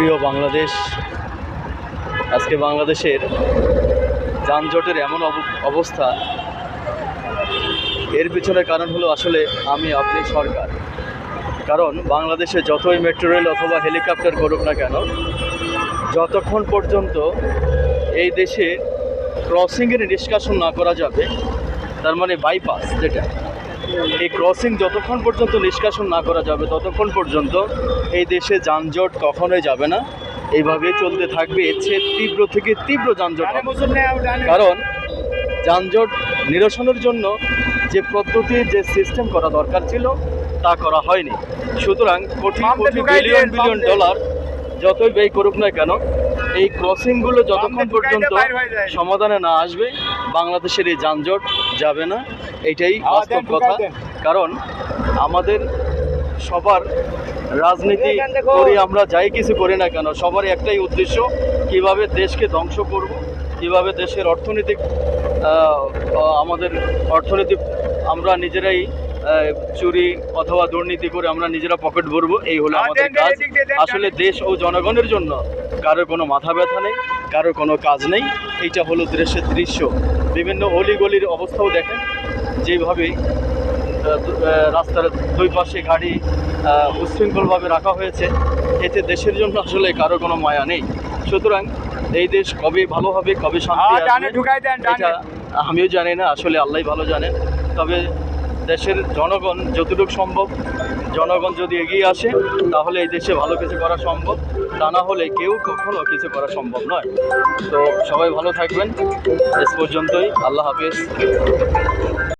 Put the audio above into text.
প্রিয় বাংলাদেশ, আজকে বাংলাদেশের যানজটের এমন অব- অবস্থা। এর পিছনে কারণ হলো আসলে আমি, আপনি সরকার। কারণ বাংলাদেশে যতই মেট্রো রেল অথবা হেলিকপ্টার করুক না কেন, যতক্ষণ পর্যন্ত এই দেশে ক্রসিংয়ের নিষ্কাশন না করা যাবে, তার মানে বাইপাস যেটা এই ক্রসিং যতক্ষণ পর্যন্ত নিষ্কাশন না করা যাবে ততক্ষণ পর্যন্ত এই দেশে যানজট কখনোই যাবে না। এইভাবেই চলতে থাকবে চেয়ে তীব্র থেকে তীব্র যানজট কারণ যানজট নিরসনের জন্য যে পদ্ধতির যে সিস্টেম করা দরকার ছিল তা করা হয়নি। সুতরাং crore crore billion billion dollar যতই ব্যয় করুক না কেন এই ক্রসিংগুলো যতক্ষণ পর্যন্ত। সমাধানে না আসবে বাংলাদেশের এই যানজট যাবে না। এটাই বাস্তব কথা। কারণ আমাদের সবার রাজনীতি করি আমরা যাই কিছু করি না কেন সবার একটাই উদ্দেশ্য কীভাবে দেশকে ধ্বংস করব কীভাবে দেশের অর্থনৈতিক আমাদের অর্থনৈতিক আমরা নিজেরাই চুরি অথবা দুর্নীতি করে আমরা নিজেরা পকেট ভরবো এই হলো আমাদের কাজ। আসলে দেশ ও জনগণের জন্য কারোর কোনো মাথা ব্যথা নেই কারোর কোনো কাজ নেই এইটা হলো দেশের দৃশ্য। বিভিন্ন অলিগলির অবস্থাও দেখেন যেভাবে রাস্তার দুই পাশে গাড়ি আহ, উচ্ছৃঙ্খলভাবে রাখা হয়েছে এতে দেশের জন্য আসলে কারও কোনো মায়া নেই। সুতরাং এই দেশ কবে ভালো হবে কবে শান্তি হ্যাঁ, আমিও জানি না আসলে আল্লাহ ভালো জানেন। তবে দেশের জনগণ যতটুকু সম্ভব, জনগণ যদি এগিয়ে আসে, তাহলে এই দেশে ভালো কিছু করা সম্ভব। তা না হলে কেউ কখনো কিছু করা সম্ভব নয়। তো সবাই ভালো থাকবেন। এস পর্যন্তই। আল্লাহ হাফেজ।